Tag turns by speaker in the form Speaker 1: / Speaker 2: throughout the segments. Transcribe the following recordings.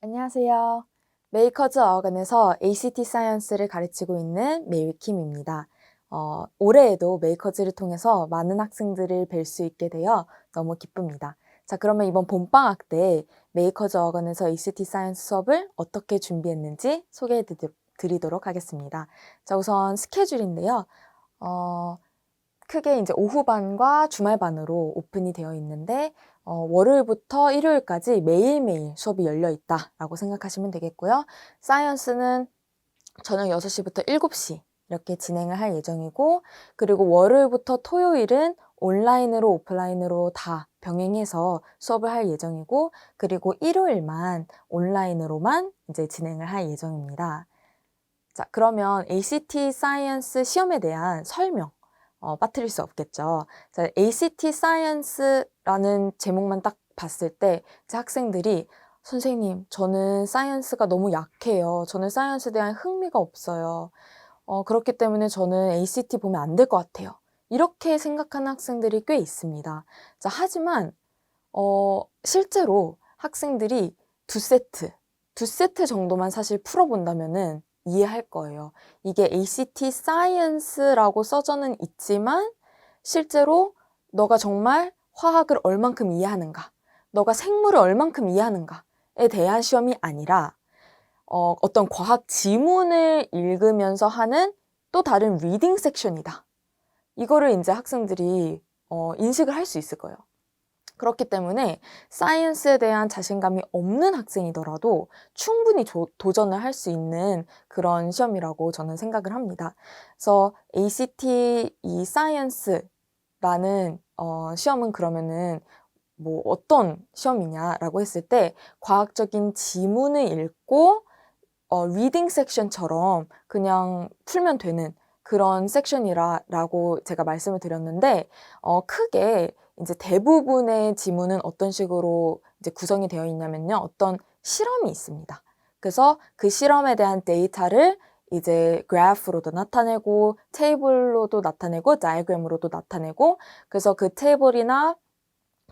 Speaker 1: 안녕하세요. 메이커즈 어학원에서 ACT 사이언스를 가르치고 있는 메이킴입니다. 어, 올해에도 메이커즈를 통해서 많은 학생들을 뵐 수 있게 되어 너무 기쁩니다. 자, 그러면 이번 봄방학 때 메이커즈 어학원에서 ACT 사이언스 수업을 어떻게 준비했는지 소개해 드리- 드리도록 하겠습니다. 자, 우선 스케줄인데요. 어, 크게 이제 오후반과 주말반으로 오픈이 되어 있는데, 어, 월요일부터 일요일까지 매일매일 수업이 열려 있다라고 생각하시면 되겠고요. 사이언스는 저녁 6시부터 7시 이렇게 진행을 할 예정이고, 그리고 월요일부터 토요일은 온라인으로 오프라인으로 다 병행해서 수업을 할 예정이고, 그리고 일요일만 온라인으로만 이제 진행을 할 예정입니다. 자, 그러면 ACT 사이언스 시험에 대한 설명, 어, 빠뜨릴 수 없겠죠. 자, ACT 사이언스라는 제목만 딱 봤을 때, 제 학생들이 선생님, 저는 사이언스가 너무 약해요. 저는 사이언스에 대한 흥미가 없어요. 어, 그렇기 때문에 저는 ACT 보면 안 될 것 같아요. 이렇게 생각하는 학생들이 꽤 있습니다. 자, 하지만, 어, 실제로 학생들이 두 세트, 두 세트 정도만 사실 풀어본다면은 이해할 거예요. 이게 ACT 사이언스라고 써져는 있지만 실제로 너가 정말 화학을 얼만큼 이해하는가, 너가 생물을 얼만큼 이해하는가에 대한 시험이 아니라 어, 어떤 과학 지문을 읽으면서 하는 또 다른 리딩 섹션이다. 이거를 이제 학생들이 어, 인식을 할 수 있을 거예요. 그렇기 때문에 사이언스에 대한 자신감이 없는 학생이더라도 충분히 조- 도전을 할 수 있는 그런 시험이라고 저는 생각을 합니다. 그래서 ACT 이 사이언스라는 어, 시험은 그러면은 뭐 어떤 시험이냐라고 했을 때 과학적인 지문을 읽고 어, 리딩 섹션처럼 그냥 풀면 되는 그런 섹션이라고 제가 말씀을 드렸는데 어, 크게 이제 대부분의 지문은 어떤 식으로 이제 구성이 되어 있냐면요. 어떤 실험이 있습니다. 그래서 그 실험에 대한 데이터를 이제 그래프로도 나타내고 테이블로도 나타내고 다이어그램으로도 나타내고 그래서 그 테이블이나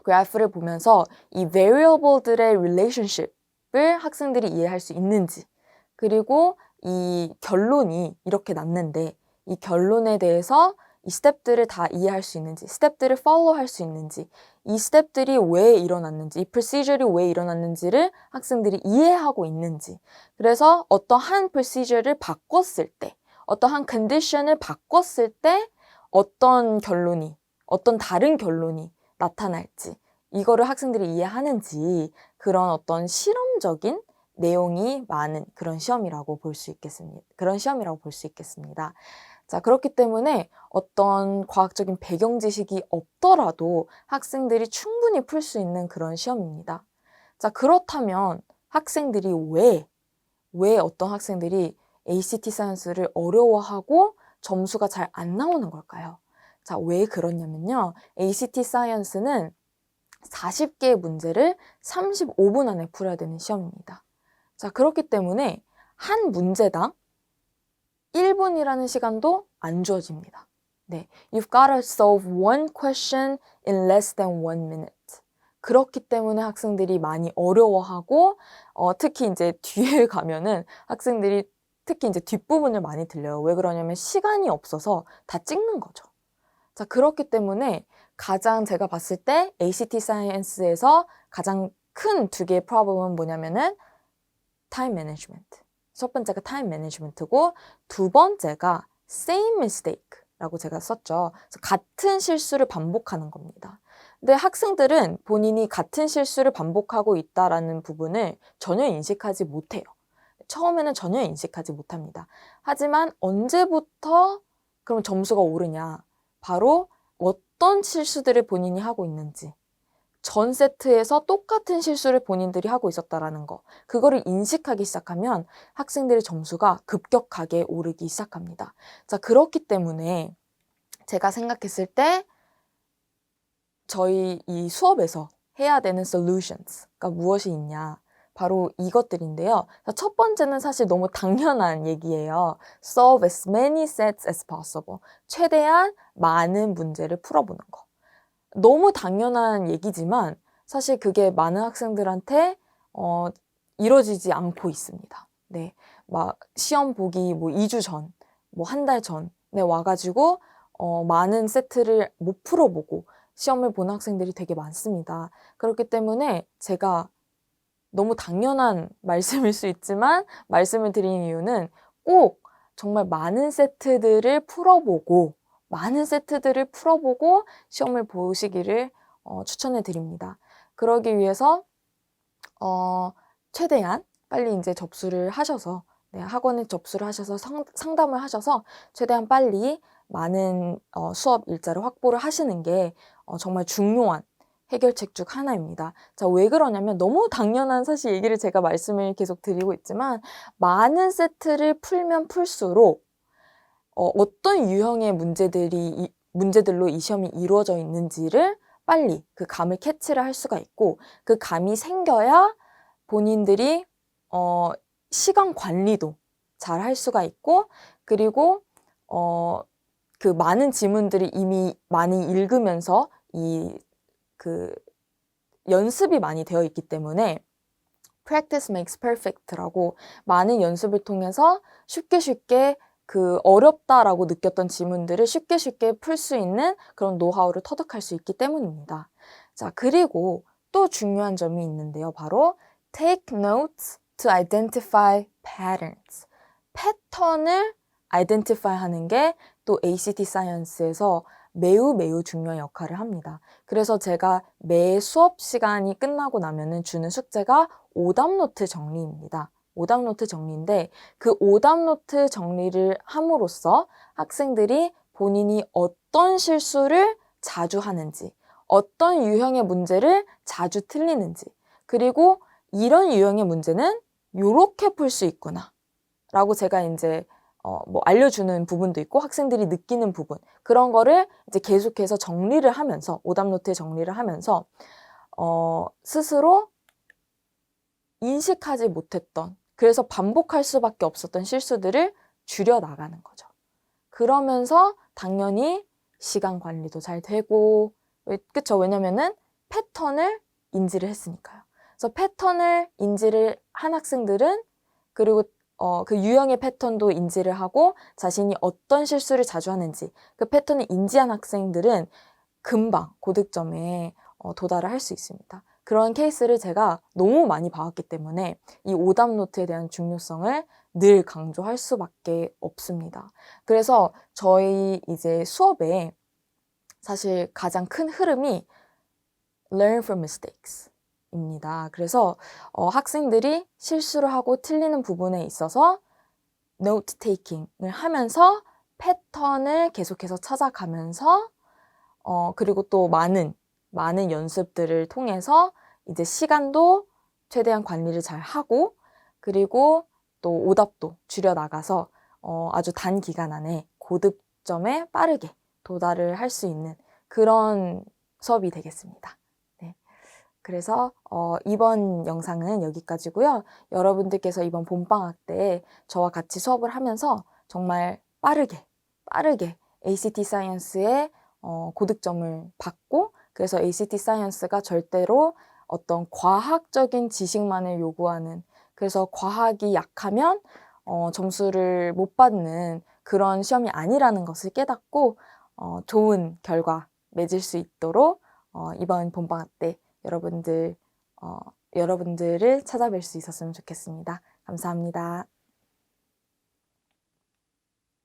Speaker 1: 그래프를 보면서 이 variable들의 relationship을 학생들이 이해할 수 있는지 그리고 이 결론이 이렇게 났는데 이 결론에 대해서 이 스텝들을 다 이해할 수 있는지, 스텝들을 follow 할수 있는지, 이 스텝들이 왜 일어났는지, 이 procedure이 왜 일어났는지를 학생들이 이해하고 있는지. 그래서 어떠한 procedure를 바꿨을 때, 어떠한 condition을 바꿨을 때 어떤 결론이, 어떤 다른 결론이 나타날지, 이거를 학생들이 이해하는지 그런 어떤 실험적인 내용이 많은 그런 시험이라고 볼 수 있겠습니다. 그런 시험이라고 볼 수 있겠습니다. 자, 그렇기 때문에 어떤 과학적인 배경 지식이 없더라도 학생들이 충분히 풀 수 있는 그런 시험입니다. 자, 그렇다면 학생들이 왜, 왜 어떤 학생들이 ACT 사이언스를 어려워하고 점수가 잘 안 나오는 걸까요? 자, 왜 그러냐면요. ACT 사이언스는 40개의 문제를 35분 안에 풀어야 되는 시험입니다. 자, 그렇기 때문에 한 문제당 1분이라는 시간도 안 주어집니다. 네. You've got to solve one question in less than one minute. 그렇기 때문에 학생들이 많이 어려워하고, 어, 특히 이제 뒤에 가면은 학생들이 특히 이제 뒷부분을 많이 들려요. 왜 그러냐면 시간이 없어서 다 찍는 거죠. 자, 그렇기 때문에 가장 제가 봤을 때 ACT 사이언스에서 가장 큰 두 개의 프로블럼은 뭐냐면은 타임 매니지먼트. 첫 번째가 타임 매니지먼트고 두 번째가 same mistake라고 제가 썼죠. 같은 실수를 반복하는 겁니다. 근데 학생들은 본인이 같은 실수를 반복하고 있다라는 부분을 전혀 인식하지 못해요. 처음에는 전혀 인식하지 못합니다. 하지만 언제부터 그럼 점수가 오르냐? 바로 어떤 실수들을 본인이 하고 있는지, 전 세트에서 똑같은 실수를 본인들이 하고 있었다라는 거. 그거를 인식하기 시작하면 학생들의 점수가 급격하게 오르기 시작합니다. 자, 그렇기 때문에 제가 생각했을 때 저희 이 수업에서 해야 되는 solutions가 무엇이 있냐. 바로 이것들인데요. 자, 첫 번째는 사실 너무 당연한 얘기예요. Solve as many sets as possible. 최대한 많은 문제를 풀어보는 거. 너무 당연한 얘기지만 사실 그게 많은 학생들한테 어, 이루어지지 않고 있습니다. 네. 막 시험 보기 뭐 2주 전, 뭐 한 달 전에 와가지고 어, 많은 세트를 못 풀어보고 시험을 보는 학생들이 되게 많습니다. 그렇기 때문에 제가 너무 당연한 말씀일 수 있지만 말씀을 드리는 이유는 꼭 정말 많은 세트들을 풀어보고 많은 세트들을 풀어보고 시험을 보시기를 어, 추천해 드립니다. 그러기 위해서 어, 최대한 빨리 이제 접수를 하셔서 네, 학원에 접수를 하셔서 상, 상담을 하셔서 최대한 빨리 많은 어, 수업 일자를 확보를 하시는 게 어, 정말 중요한 해결책 중 하나입니다. 자, 왜 그러냐면 너무 당연한 사실 얘기를 제가 말씀을 계속 드리고 있지만 많은 세트를 풀면 풀수록 어, 어떤 유형의 문제들이 이, 문제들로 이 시험이 이루어져 있는지를 빨리 그 감을 캐치를 할 수가 있고 그 감이 생겨야 본인들이 어, 시간 관리도 잘 할 수가 있고 그리고 어, 그 많은 지문들이 이미 많이 읽으면서 이 그 연습이 많이 되어 있기 때문에 practice makes perfect라고 많은 연습을 통해서 쉽게 쉽게 그 어렵다라고 느꼈던 지문들을 쉽게 쉽게 풀 수 있는 그런 노하우를 터득할 수 있기 때문입니다. 자, 그리고 또 중요한 점이 있는데요. 바로 take notes to identify patterns. 패턴을 identify 하는 게 또 ACT 사이언스에서 매우 매우 중요한 역할을 합니다. 그래서 제가 매 수업 시간이 끝나고 나면은 주는 숙제가 오답 노트 정리입니다. 오답 노트 정리인데 그 오답 노트 정리를 함으로써 학생들이 본인이 어떤 실수를 자주 하는지, 어떤 유형의 문제를 자주 틀리는지, 그리고 이런 유형의 문제는 이렇게 풀 수 있구나. 라고 제가 이제 어, 뭐 알려주는 부분도 있고 학생들이 느끼는 부분 그런 거를 이제 계속해서 정리를 하면서 오답 노트에 정리를 하면서 어, 스스로 인식하지 못했던 그래서 반복할 수밖에 없었던 실수들을 줄여 나가는 거죠. 그러면서 당연히 시간 관리도 잘 되고 그쵸 왜냐면은 패턴을 인지를 했으니까요. 그래서 패턴을 인지를 한 학생들은 그리고 어, 그 유형의 패턴도 인지를 하고 자신이 어떤 실수를 자주 하는지 그 패턴을 인지한 학생들은 금방 고득점에 어, 도달을 할 수 있습니다. 그런 케이스를 제가 너무 많이 봐왔기 때문에 이 오답 노트에 대한 중요성을 늘 강조할 수밖에 없습니다. 그래서 저희 이제 수업에 사실 가장 큰 흐름이 learn from mistakes. 입니다. 그래서 어, 학생들이 실수를 하고 틀리는 부분에 있어서 노트 테이킹을 하면서 패턴을 계속해서 찾아가면서 어, 그리고 또 많은 많은 연습들을 통해서 이제 시간도 최대한 관리를 잘 하고 그리고 또 오답도 줄여 나가서 어, 아주 단 기간 안에 고득점에 빠르게 도달을 할 수 있는 그런 수업이 되겠습니다. 그래서 어, 이번 영상은 여기까지고요. 여러분들께서 이번 봄방학 때 저와 같이 수업을 하면서 정말 빠르게 빠르게 ACT 사이언스의 어, 고득점을 받고 그래서 ACT 사이언스가 절대로 어떤 과학적인 지식만을 요구하는 그래서 과학이 약하면 어, 점수를 못 받는 그런 시험이 아니라는 것을 깨닫고 어, 좋은 결과 맺을 수 있도록 어, 이번 봄방학 때 여러분들, 어, 여러분들을 찾아뵐 수 있었으면 좋겠습니다. 감사합니다.